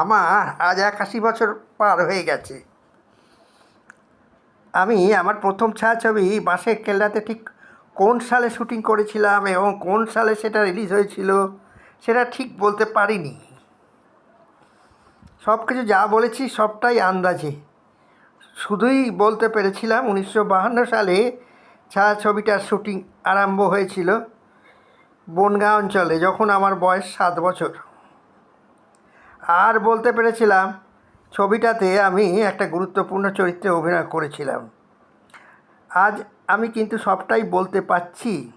আমার আজ একাশি বছর পার হয়ে গেছে। আমি আমার প্রথম ছায়াছবি বাঁশের কেল্লাতে ঠিক কোন সালে শুটিং করেছিলাম এবং কোন সালে সেটা রিলিজ হয়েছিল সেটা ঠিক বলতে পারিনি। সব কিছু যা বলেছি সবটাই আন্দাজে। শুধুই বলতে পেরেছিলাম উনিশশো বাহান্ন সালে ছায়াছবিটার শুটিং আরম্ভ হয়েছিল বনগাঁ অঞ্চলে, যখন আমার বয়স সাত বছর। আর বলতে পেরেছিলাম, ছবিটাতে আমি একটা গুরুত্বপূর্ণ চরিত্রে অভিনয় করেছিলাম। আজ আমি কিন্তু সবটাই বলতে পারছি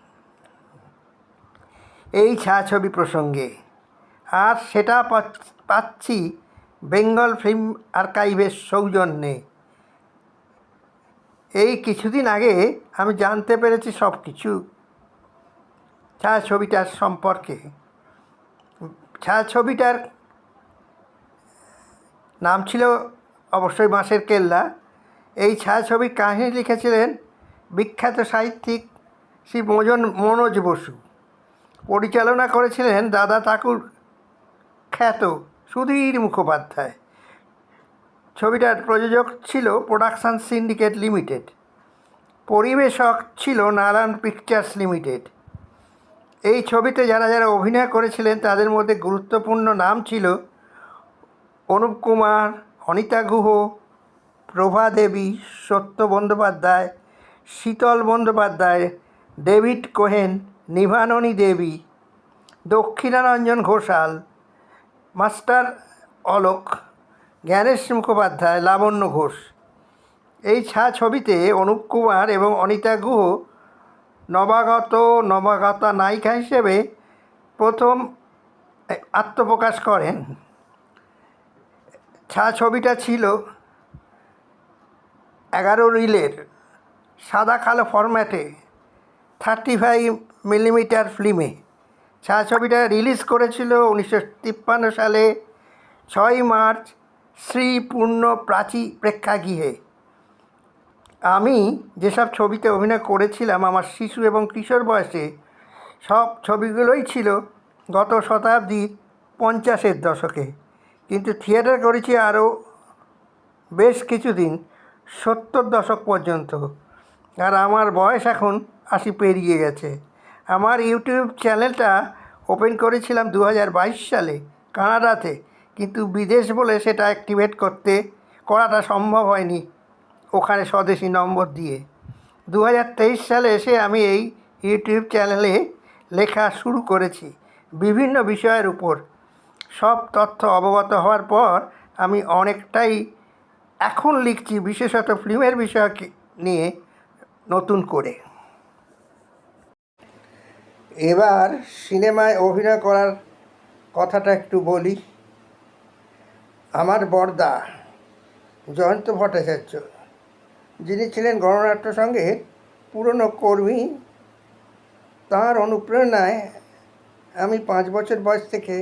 এই ছায়াছবি প্রসঙ্গে। আর সেটা পাচ- পাচ্ছি বেঙ্গল ফিল্ম আর্কাইভের সৌজন্যে। এই কিছুদিন আগে আমি জানতে পেরেছি সব কিছু ছায়াছবিটার সম্পর্কে। ছায়াছবিটার নাম ছিল অবশ্যই বাঁশের কেল্লা। এই ছায়াছবির কাহিনী লিখেছিলেন বিখ্যাত সাহিত্যিক শ্রী মজন মনোজ বসু। পরিচালনা করেছিলেন দাদা ঠাকুর খ্যাত সুধীর মুখোপাধ্যায়। ছবিটার প্রযোজক ছিল প্রোডাকশান সিন্ডিকেট লিমিটেড। পরিবেশক ছিল নারায়ণ পিকচার্স লিমিটেড। এই ছবিতে যারা যারা অভিনয় করেছিলেন তাদের মধ্যে গুরুত্বপূর্ণ নাম ছিল অনুপ কুমার, অনিতা গুহ, প্রভা Debi, Satya Bandyopadhyay, Sheetal Bandyopadhyay, David Cohen, Nibhanani Debi Dakshinaranjan Ghoshal, master Alok, Gyanesh Mukhopadhyay, Labanya Ghosh. এই ছা ছবিতে অনুপ কুমার এবং অনিতা গুহ নবাগত, নবাগতা নায়িকা হিসেবে প্রথম আত্মপ্রকাশ করেন। ছায়াছবিটা ছিল এগারো রিলের, সাদা কালো ফরম্যাটে থার্টি ফাইভ মিলিমিটার ফিল্মে। ছায়াছবিটা রিলিজ করেছিল উনিশশো তিপ্পান্ন সালে ছয় মার্চ শ্রী পূর্ণ প্রাচী প্রেক্ষাগৃহে। আমি যেসব ছবিতে অভিনয় করেছিলাম, আমার শিশু এবং কিশোর বয়সে, সব ছবিগুলোই ছিল গত শতাব্দীর পঞ্চাশের দশকে। কিন্তু থিয়েটার করেছি আরও বেশ কিছুদিন, সত্তর দশক পর্যন্ত। আর আমার বয়স এখন আশি পেরিয়ে গেছে। আমার ইউটিউব চ্যানেলটা ওপেন করেছিলাম দু হাজার বাইশ সালে কানাডাতে, কিন্তু বিদেশ বলে সেটা অ্যাক্টিভেট করতে, করাটা সম্ভব হয়নি ওখানে স্বদেশি নম্বর দিয়ে। দু হাজার তেইশ সালে এসে আমি এই ইউটিউব চ্যানেলে লেখা শুরু করেছি বিভিন্ন বিষয়ের উপর। সব তথ্য অবগত হওয়ার পর আমি অনেকটাই এখন লিখছি বিশেষত ফিল্মের বিষয় নিয়ে নতুন করে। এবার সিনেমায় অভিনয় করার কথাটা একটু বলি। আমার বর্দা, জয়ন্ত ভট্টাচার্য, যিনি ছিলেন গণনাট্য সঙ্গের পুরনো কর্মী, তাঁর অনুপ্রেরণায় আমি পাঁচ বছর বয়স থেকে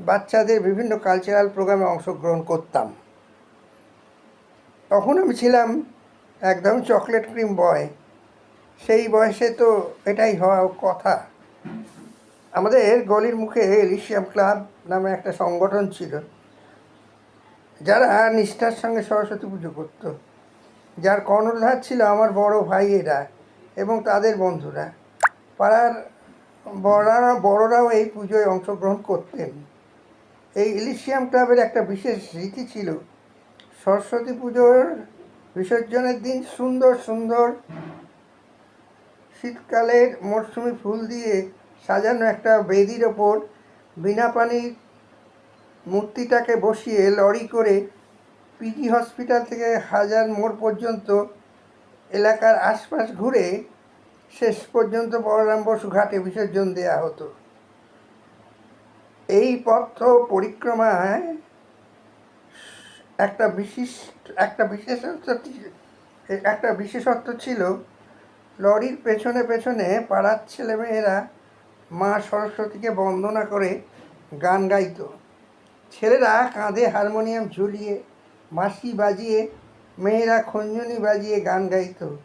বাচ্চাদের বিভিন্ন কালচারাল প্রোগ্রামে অংশগ্রহণ করতাম। তখন আমি ছিলাম একদম চকলেট ক্রিম বয় সেই বয়সে তো এটাই হওয়া কথা। আমাদের গলির মুখে এলিশিয়াম ক্লাব নামে একটা সংগঠন ছিল। যারা নিষ্ঠার সঙ্গে সরস্বতী পুজো করতো। যার কর্ণধার ছিল আমার বড় ভাইয়েরা এবং তাদের বন্ধুরা। পাড়ার বড়রা, বড়রাও এই পুজোয় অংশগ্রহণ করতেন। এই ইলিশিয়াম ক্লাবের একটা বিশেষ রীতি ছিল। সরস্বতী পুজোর বিসর্জনের দিন সুন্দর সুন্দর শীতকালের মরশুমি ফুল দিয়ে সাজানো একটা বেদির ওপর বিনা পানির মূর্তিটাকে বসিয়ে লরি করে পিজি হসপিটাল থেকে হাজার মোড় পর্যন্ত এলাকার আশপাশ ঘুরে শেষ পর্যন্ত বলরাম বসু ঘাটে বিসর্জন দেওয়া হতো। এই পথ পরিক্রমায় একটা বিশিষ্ট, একটা বিশেষত্ব একটা বিশেষত্ব ছিল, লরির পেছনে পেছনে পাড়ার ছেলেমেয়েরা মা সরস্বতীকে বন্দনা করে গান গাইতো। ছেলেরা কাঁধে হারমোনিয়াম ঝুলিয়ে, মাসি বাজিয়ে, মেয়েরা খঞ্জনি বাজিয়ে গান গাইতো।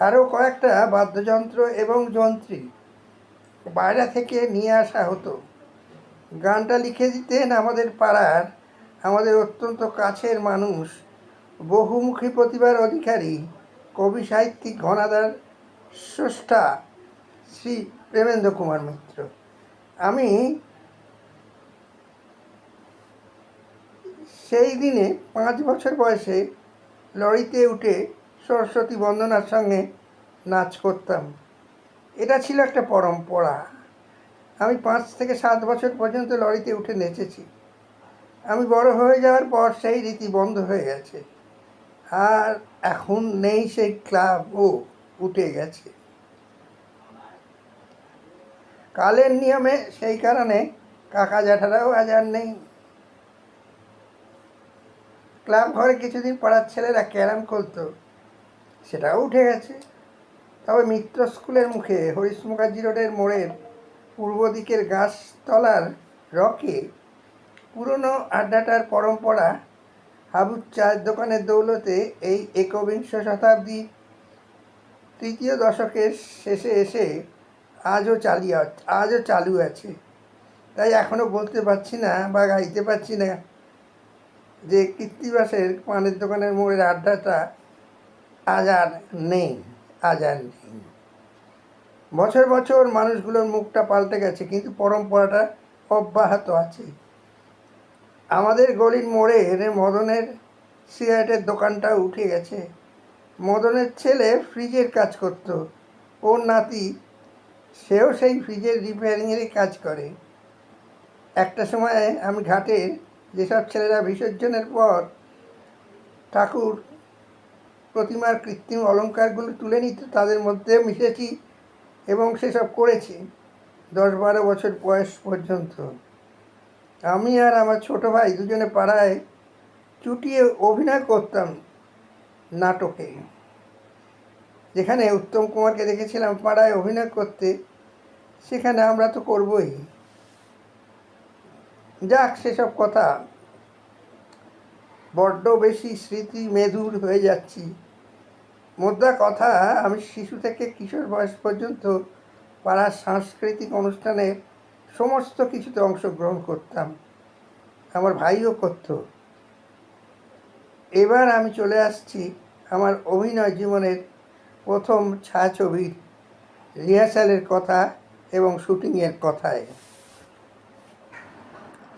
আরও কয়েকটা বাদ্যযন্ত্র এবং যন্ত্রী বাইরে থেকে নিয়ে আসা হতো। গানটা লিখে দিতেন আমাদের পাড়ার, আমাদের অত্যন্ত কাছের মানুষ, বহুমুখী প্রতিভার অধিকারী, কবি সাহিত্যিক, ঘনাদার, স্রষ্টা শ্রী প্রেমেন্দ্র কুমার মিত্র। আমি সেই দিনে পাঁচ বছর বয়সে লরিতে উঠে সরস্বতী বন্দনার সঙ্গে নাচ করতাম। এটা ছিল একটা পরম্পরা। আমি পাঁচ থেকে সাত বছর পর্যন্ত লরিতে উঠে নেচেছি। আমি বড় হয়ে যাওয়ার পর সেই রীতি বন্ধ হয়ে গেছে। আর এখন নেই সেই ক্লাব, ও উঠে গেছে। কালের নিয়মে সেই কারণে কাকা জ্যাঠারাও আজ আর নেই। ক্লাব ঘরে কিছুদিন পাড়ার ছেলেরা ক্যারাম খেলতো, সেটাও উঠে গেছে। তবে মিত্র স্কুলের মুখে হরিশ মুখার্জি রোডের মোড়ের পূর্ব দিকের গাছতলার রকে পুরনো আড্ডাটার পরম্পরা হাবুর চায়ের দোকানের দৌলতে এই একবিংশ শতাব্দী তৃতীয় দশকের শেষে এসে আজও চালিয়ে আজও চালু আছে। তাই এখনও বলতে পারছি না বা গাইতে পারছি না যে কৃত্তিবাসের পানের দোকানের মোড়ের আড্ডাটা আজ আর নেই, আজ আর নেই। বছর বছর মানুষগুলোর মুখটা পাল্টে গেছে, কিন্তু পরম্পরাটা অব্যাহত আছে। আমাদের গলির মোড়ের মদনের সিগারেটের দোকানটা উঠে গেছে। মদনের ছেলে ফ্রিজের কাজ করত, ওর নাতি সেও সেই ফ্রিজের রিপেয়ারিংয়েরই কাজ করে। একটা সময় আমি ঘাটের যেসব ছেলেরা বিসর্জনের পর ঠাকুর প্রতিমার কৃত্রিম অলঙ্কারগুলো তুলে নিত, তাদের মধ্যে মিশেছি এবং সেসব করেছি দশ বারো বছর বয়স পর্যন্ত। আমি আর আমার ছোট ভাই দুজনে পাড়ায় চুটিয়ে অভিনয় করতাম নাটকে। যেখানে উত্তম কুমারকে দেখেছিলাম পাড়ায় অভিনয় করতে, সেখানে আমরা তো করবই। যাক, সেসব কথা। বড্ড বেশি স্মৃতি মেধুর হয়ে যাচ্ছি। মোদ্দা কথা, আমি শিশু থেকে কিশোর বয়স পর্যন্ত পাড়ার সাংস্কৃতিক অনুষ্ঠানের সমস্ত কিছুতে অংশগ্রহণ করতাম। আমার ভাইও করত। এবার আমি চলে আসছি আমার অভিনয় জীবনের প্রথম ছায়াছবির রিহার্সালের কথা এবং শুটিংয়ের কথায়।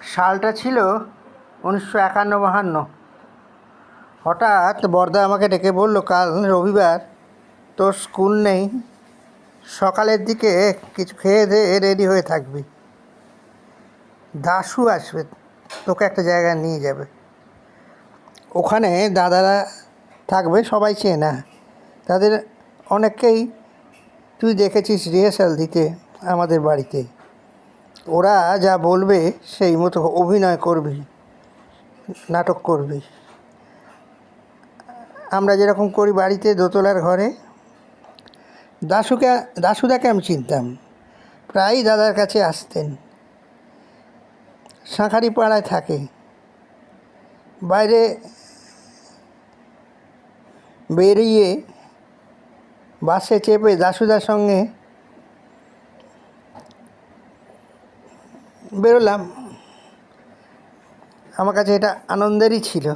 সালটা ছিল উনিশশো একান্ন, বাহান্ন। হঠাৎ বর্দা আমাকে ডেকে বলল, কাল রবিবার তোর স্কুল নেই, সকালের দিকে কিছু খেয়ে দিয়ে রেডি হয়ে থাকবি। দাশু আসবে, তোকে একটা জায়গায় নিয়ে যাবে। ওখানে দাদারা থাকবে, সবাই চেনা তাদের অনেককেই তুই দেখেছিস রিহার্সাল দিতে আমাদের বাড়িতে। ওরা যা বলবে, সেই মতো অভিনয় করবি, নাটক করবি। আমরা যেরকম করি বাড়িতে দোতলার ঘরে, দাশুকে, দাশুদাকে আমি চিনতাম। প্রায়ই দাদার কাছে আসতেন। শাঁখারি পাড়ায় থাকে। বাইরে বেরিয়ে বাসে চেপে দাশুদার সঙ্গে বেরোলাম। আমার কাছে এটা আনন্দেরই ছিল।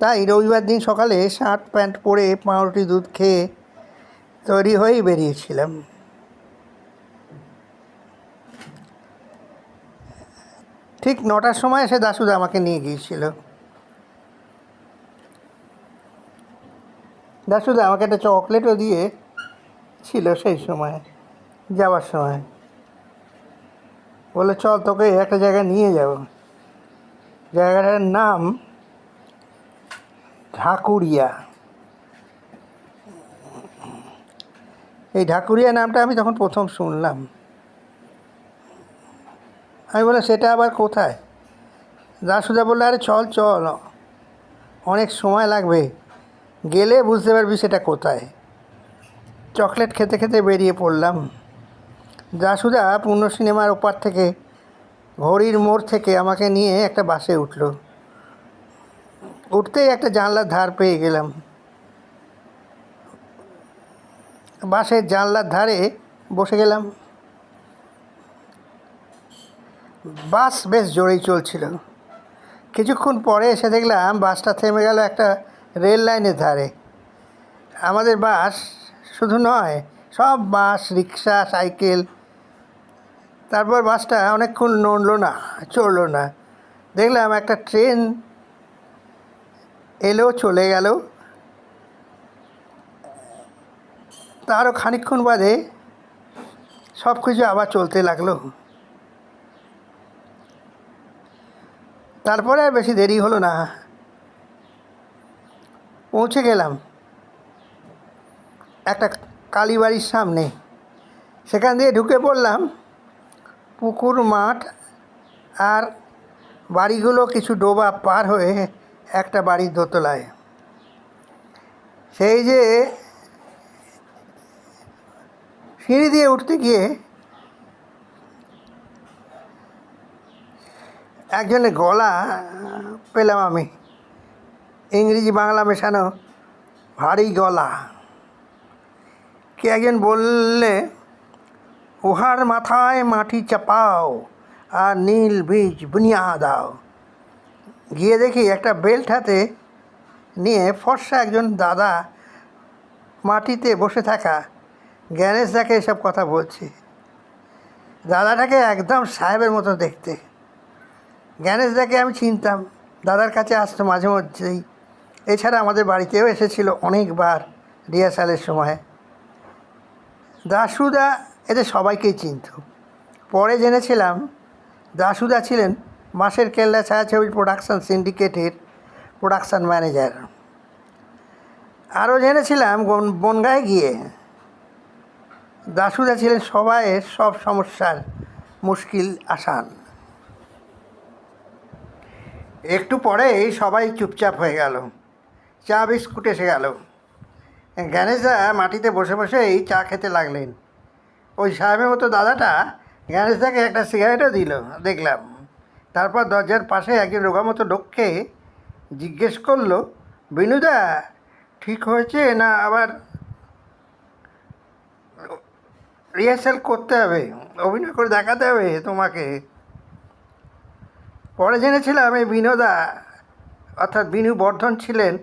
তাই রবিবার দিন সকালে শার্ট প্যান্ট পরে পাউরুটি দুধ খেয়ে তৈরি হয়েই বেরিয়েছিলাম। ঠিক নটার সময় এসে দাসুদা আমাকে নিয়ে গিয়েছিল। দাসুদা আমাকে একটা চকলেটও দিয়ে ছিল সেই সময়, যাওয়ার সময়। বলে চল তোকে একটা জায়গায় নিয়ে যাব। জায়গাটার নাম ঢাকুরিয়া। এই ঢাকুরিয়া নামটা আমি তখন প্রথম শুনলাম, আমি বললাম, সেটা আবার কোথায়? দাসুদা বলল, আরে চল চল, অনেক সময় লাগবে। গেলে বুঝতে পারবি সেটা কোথায়। চকলেট খেতে খেতে বেরিয়ে পড়লাম। দাসুদা পূর্ণ সিনেমার ওপার থেকে ঘড়ির মোড় থেকে আমাকে নিয়ে একটা বাসে উঠল। উঠতেই একটা জানলার ধার পেয়ে গেলাম। বাসের জানলার ধারে বসে গেলাম। বাস বেশ জোরেই চলছিল। কিছুক্ষণ পরে এসে দেখলাম বাসটা থেমে গেল একটা রেল লাইনের ধারে। আমাদের বাস শুধু নয়, সব বাস রিক্সা, সাইকেল, তারপর বাসটা অনেকক্ষণ নড়লো না চলল না। দেখলাম একটা ট্রেন এলো, চলে গেল। তারও খানিকক্ষণ বাদে সব কিছু আবার চলতে লাগল। তারপরে আর বেশি দেরি হলো না। পৌঁছে গেলাম একটা কালীবাড়ির সামনে। সেখান দিয়ে ঢুকে পড়লাম পুকুর, মাঠ আর বাড়িগুলো কিছু ডোবা পার হয়ে একটা বাড়ির দোতলায়। সেই যে সিঁড়ি দিয়ে উঠতে গিয়ে একজনের গলা পেলাম আমি। ইংরেজি বাংলা মেশানো ভারী গলা। কে একজন বললে, উহার মাথায় মাটি চাপাও আর নীল বীজ বুনিয়া দাও। গিয়ে দেখি একটা বেল্ট হাতে নিয়ে ফর্সা একজন দাদা মাটিতে বসে থাকা জ্ঞানেশ দাকে এসব কথা বলছে। দাদাটাকে একদম সাহেবের মতো দেখতে। জ্ঞানেশ দাকে আমি চিনতাম, দাদার কাছে আসতো মাঝে মধ্যেই। এছাড়া আমাদের বাড়িতেও এসেছিল অনেকবার রিহার্সালের সময়। দাসুদা এদের সবাইকেই চিনত। পরে জেনেছিলাম দাসুদা ছিলেন মাসের কেল্লা ছায়াছবির প্রোডাকশান সিন্ডিকেটের প্রোডাকশান ম্যানেজার। আরও জেনেছিলাম বন- বনগাঁয় গিয়ে। দাসুদা ছিলেন সবাইয়ের সব সমস্যার মুশকিল আসান। একটু পরেই সবাই চুপচাপ হয়ে গেল। চা বিস্কুট এসে গেল। জ্ঞানেশদা মাটিতে বসে বসেই চা খেতে লাগলেন। ওই সাহেবের মতো দাদাটা জ্ঞানেশদাকে একটা সিগারেটও দিল, দেখলাম। তারপর দরজার পাশে একজন রোগা মতো লোককে জিজ্ঞেস করল, বিনুদা, ঠিক হয়েছে না আবার রিহার্সাল করতে হবে? অভিনয় করে দেখাতে হবে তোমাকে? পরে জেনেছিলাম এই বিনোদা, অর্থাৎ বিনু বর্ধন ছিলেন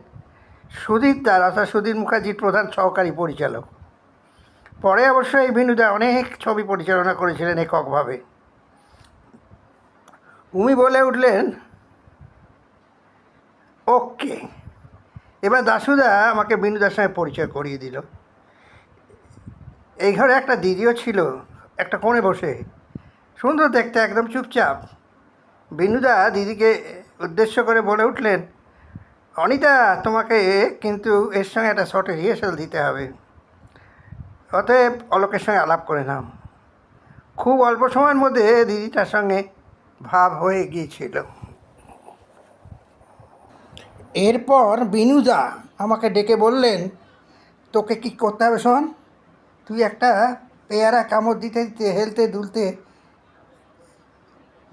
সুধীর দার অর্থাৎ সুধীর মুখার্জির প্রধান সহকারী পরিচালক। পরে অবশ্য এই বিনুদা অনেক ছবি পরিচালনা করেছিলেন এককভাবে। উমি বলে উঠলেন, ওকে। এবার দাসুদা আমাকে বিনুদার সঙ্গে পরিচয় করিয়ে দিল। এই ঘরে একটা দিদিও ছিল, একটা কোণে বসে। সুন্দর দেখতে, একদম চুপচাপ। বিনুদা দিদিকে উদ্দেশ্য করে বলে উঠলেন, অনিতা, তোমাকে কিন্তু এর সঙ্গে একটা শর্টে রিহার্সাল দিতে হবে। অতএব অলোকের সঙ্গে আলাপ করে নাও। খুব অল্প সময়ের মধ্যে দিদিটার সঙ্গে ভাব হয়ে গিয়েছিল। এরপর বিনুদা আমাকে ডেকে বললেন, তোকে কি করতে হবে শোন? তুই একটা পেয়ারা কামড় দিতে দিতে, হেলতে, দুলতে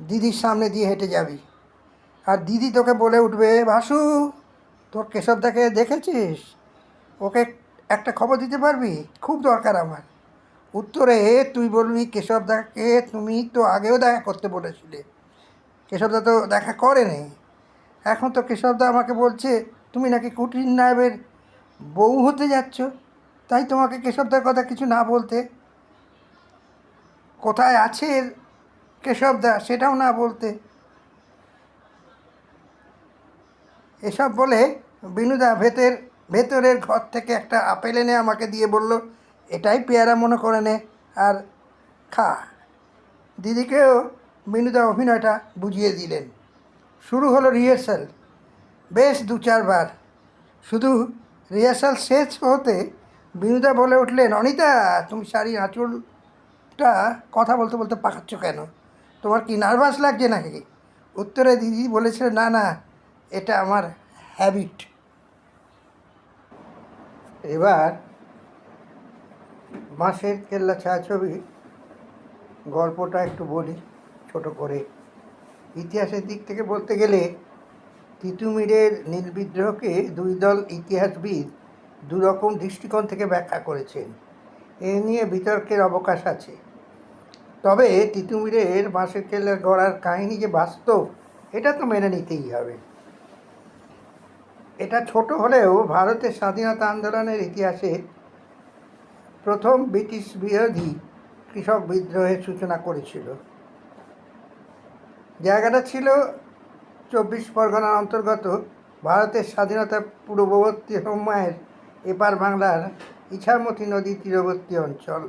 দিদির সামনে দিয়ে হেঁটে যাবি। আর দিদি তোকে বলে উঠবে, ভাসু, তোর কেশবদাকে দেখেছিস? ওকে একটা খবর দিতে পারবি? খুব দরকার আমার। উত্তরে, তুই বলবি কেশবদাকে তুমি তো আগেও দেখা করতে বলেছিলে। কেশবদা তো দেখা করেনি এখন তো কেশবদা আমাকে বলছে, তুমি নাকি কুটির নায়বের বউ হতে যাচ্ছ? তাই তোমাকে কেশবদার কথা কিছু না বলতে। কোথায় আছে কেশবদা সেটাও না বলতে। এসব বলে বিনুদা ভেতের, ভেতরের ঘর থেকে একটা আপেল এনে আমাকে দিয়ে বলল, এটাই পেয়ারা মনে করে নে, আর খা। দিদিকেও বিনুদা অভিনয়টা বুঝিয়ে দিলেন। শুরু হলো রিহার্সাল। বেশ দু চারবার। শুধু রিহার্সাল শেষ হতে বিনুদা বলে উঠলেন, অনিতা, তুমি শাড়ির আঁচলটা কথা বলতে বলতে পাকাচ্ছ কেন? তোমার কি নার্ভাস লাগছে নাকি? উত্তরে দিদি বলেছিল না না, এটা আমার হ্যাবিট। এবার বাঁশের কেল্লা ছায়াছবি গল্পটা একটু বলি। ছোট করে। ইতিহাসের দিক থেকে বলতে গেলে, তিতুমিরের নীল বিদ্রোহকে দুই দল ইতিহাসবিদ দুরকম দৃষ্টিকোণ থেকে ব্যাখ্যা করেছেন। এ নিয়ে বিতর্কের অবকাশ আছে। তবে তিতুমিরের বাঁশের কেল্লার গড়ার কাহিনী যে বাস্তব, এটা তো মেনে নিতেই হবে। এটা ছোট হলেও ভারতের স্বাধীনতা আন্দোলনের ইতিহাসে প্রথম ব্রিটিশ বিরোধী কৃষক বিদ্রোহের সূচনা করেছিল। জায়গাটা ছিল চব্বিশ পরগনার অন্তর্গত, ভারতের স্বাধীনতা পূর্ববর্তী সময়ের এপার বাংলার ইছামতি নদী তীরবর্তী অঞ্চল,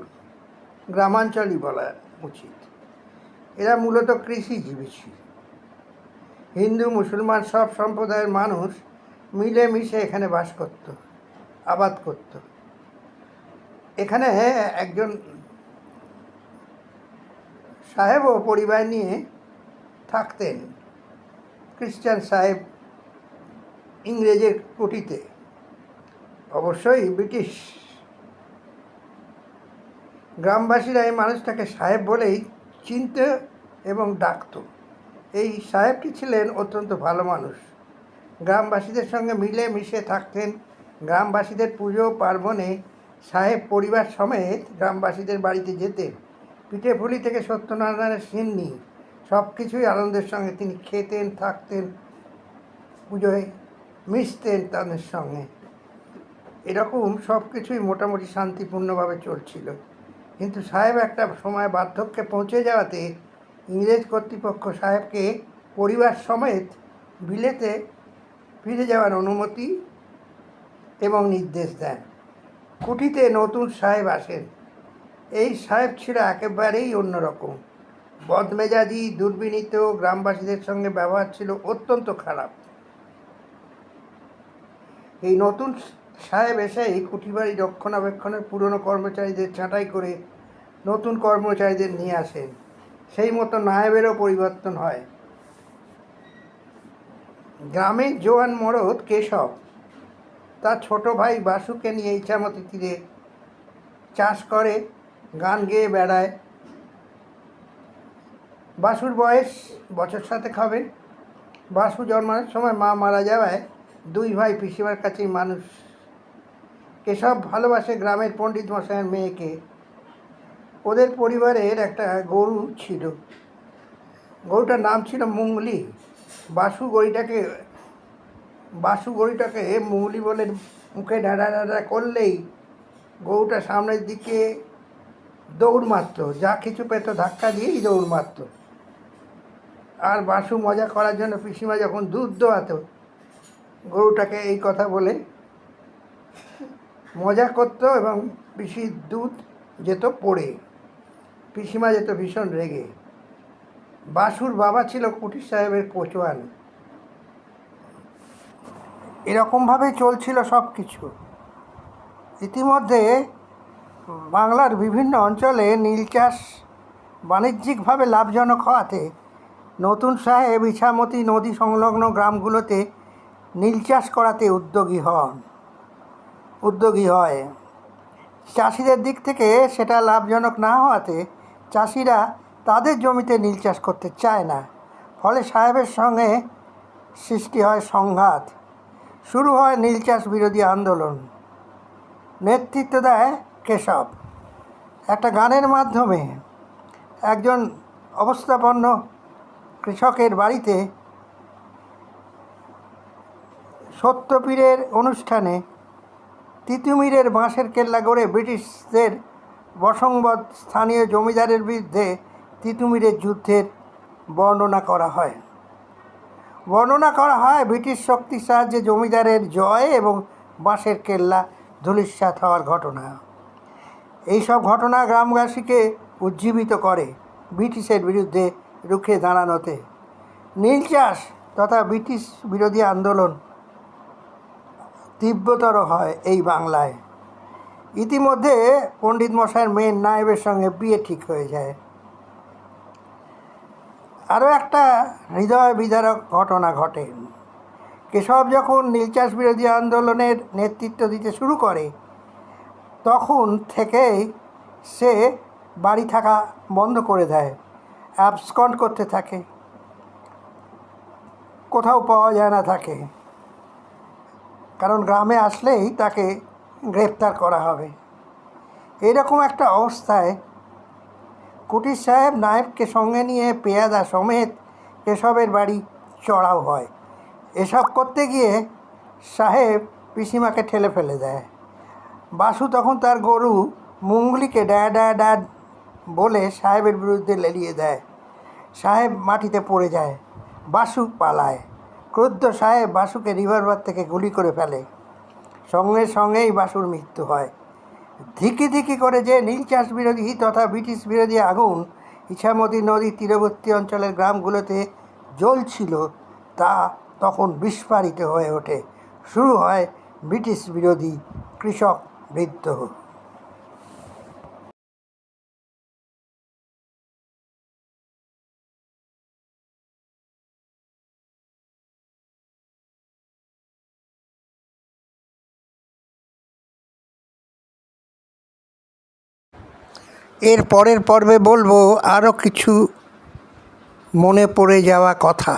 গ্রামাঞ্চলই বলা উচিত। এরা মূলত কৃষিজীবী ছিল। হিন্দু, মুসলমান সব সম্প্রদায়ের মানুষ মিলেমিশে এখানে বাস করত, আবাদ করত। এখানে একজন সাহেব ও পরিবার নিয়ে থাকতেন খ্রিস্টান সাহেব ইংরেজের কুটিতে। অবশ্যই ব্রিটিশ গ্রামবাসীরা এই মানুষটাকে সাহেব বলেই চিনত এবং ডাকত। এই সাহেবটি ছিলেন অত্যন্ত ভালো মানুষ। গ্রামবাসীদের সঙ্গে মিলে মিশে থাকতেন। গ্রামবাসীদের পুজো পার্বণে সাহেব পরিবার সমেত গ্রামবাসীদের বাড়িতে যেতেন। পিঠে পুলি থেকে সত্যনারায়ণের সিন্নি সব কিছুই আনন্দের সঙ্গে। তিনি খেতেন, থাকতেন, পুজোয় মিশতেন তাদের সঙ্গে। এরকম সব কিছুই মোটামুটি শান্তিপূর্ণভাবে চলছিল। কিন্তু সাহেব একটা সময় বার্ধক্যে পৌঁছে যাওয়াতে ইংরেজ কর্তৃপক্ষ সাহেবকে পরিবার সমেত বিলেতে ফিরে যাওয়ার অনুমতি এবং নির্দেশ দেন। কুটিতে নতুন সাহেব আসেন। এই সাহেব ছিল একেবারেই অন্যরকম। বদমেজাজি, দুর্বিনীত গ্রামবাসীদের সঙ্গে ব্যবহার ছিল অত্যন্ত খারাপ। এই নতুন সাহেব এসেই কুটিবাড়ি রক্ষণাবেক্ষণের পুরনো কর্মচারীদের ছাঁটাই করে নতুন কর্মচারীদের নিয়ে আসেন। সেই মতো নায়েবেরও পরিবর্তন হয়। গ্রামের জোয়ান মরদ কেশব, তার ছোট ভাই বাসুকে নিয়ে ইচ্ছামতি তীরে চাষ করে, গান গেয়ে বেড়ায়। বাসুর বয়স, বছর সাথে খাবে বাসু জন্মানোর সময় মা মারা যাওয়ায় দুই ভাই পিসিমার কাছেই মানুষ। কেশব ভালোবাসে গ্রামের পণ্ডিত মশাইয়ের মেয়েকে। ওদের পরিবারের একটা গরু ছিল। গরুটার নাম ছিল মুঙ্গলি বাসু গড়িটাকে বাসু গড়িটাকে মুঙ্গলি বলে মুখে ডাডা ডাডা করলেই গরুটা সামনের দিকে দৌড় মারত। যা কিছু পেত ধাক্কা দিয়েই দৌড় মারত। আর বাসু মজা করার জন্য পিসিমা যখন দুধ দোয়াতো, গরুটাকে এই কথা বলে, মজা করত এবং পিসির দুধ যেত পড়ে। পিসিমা যেত ভীষণ রেগে। বাসুর বাবা ছিল কুটির সাহেবের কোচওয়ান। এরকমভাবেই চলছিল সব কিছু ইতিমধ্যে বাংলার বিভিন্ন অঞ্চলে নীল চাষ বাণিজ্যিকভাবে লাভজনক হওয়াতে নতুন সাহেব ইছামতি নদী সংলগ্ন গ্রামগুলোতে নীল চাষ করাতে উদ্যোগী হন। উদ্যোগী হয়। চাষিদের দিক থেকে সেটা লাভজনক না হওয়াতে চাষিরা তাদের জমিতে নীল চাষ করতে চায় না। ফলে সাহেবের সঙ্গে সৃষ্টি হয় সংঘাত। শুরু হয় নীল চাষ বিরোধী আন্দোলন। নেতৃত্ব দেয় কেশব। একটা গানের মাধ্যমে একজন অবস্থাপন্ন কৃষকের বাড়িতে সত্যপীরের অনুষ্ঠানে তিতুমিরের বাঁশের কেল্লা গড়ে ব্রিটিশদের বসংবদ স্থানীয় জমিদারের বিরুদ্ধে তিতুমিরের যুদ্ধের বর্ণনা করা হয়। বর্ণনা করা হয় ব্রিটিশ শক্তির সাহায্যে জমিদারের জয় এবং বাঁশের কেল্লা ধূলিসাৎ হওয়ার ঘটনা। এইসব ঘটনা গ্রামবাসীকে উজ্জীবিত করে ব্রিটিশের বিরুদ্ধে রুখে দাঁড়ানোতে। নীল চাষ তথা ব্রিটিশ বিরোধী আন্দোলন তীব্রতর হয় এই বাংলায়। ইতিমধ্যে পণ্ডিত মশাইয়ের মেয়ের নায়েবের সঙ্গে বিয়ে ঠিক হয়ে যায়। আরও একটা হৃদয় বিদারক ঘটনা ঘটে। কেশব যখন নীলচাষ বিরোধী আন্দোলনের নেতৃত্ব দিতে শুরু করে, তখন থেকেই সে বাড়ি থাকা বন্ধ করে দেয়। অ্যাবসকন্ড করতে থাকে। কোথাও পাওয়া যায় না থাকে কারণ গ্রামে আসলেই তাকে গ্রেপ্তার করা হবে। এরকম একটা অবস্থায় কুটির সাহেব নায়েবকে সঙ্গে নিয়ে পেয়াদা সমেত এসবের বাড়ি চড়াও হয়। এসব করতে গিয়ে সাহেব পিসিমাকে ঠেলে ফেলে দেয়। বাসু তখন তার গরু মুঙ্গলিকে ডা ডা ডা বলে সাহেবের বিরুদ্ধে লেলিয়ে দেয়। সাহেব মাটিতে পড়ে যায়, বাসু পালায়। ক্রুদ্ধ সাহেব বাসুকে রিভলভার থেকে গুলি করে ফেলে। সঙ্গে সঙ্গেই বাসুর মৃত্যু হয়। ধিকি ধিকি করে যে নীল চাষ বিরোধী তথা ব্রিটিশ বিরোধী আগুন ইছামতি নদীর তীরবর্তী অঞ্চলের গ্রামগুলোতে জ্বলছিল, তা তখন বিস্ফারিত হয়ে ওঠে। শুরু হয় ব্রিটিশ বিরোধী কৃষক বিদ্রোহ। এর পরের পর্বে বলব আরও কিছু মনে পড়ে যাওয়া কথা।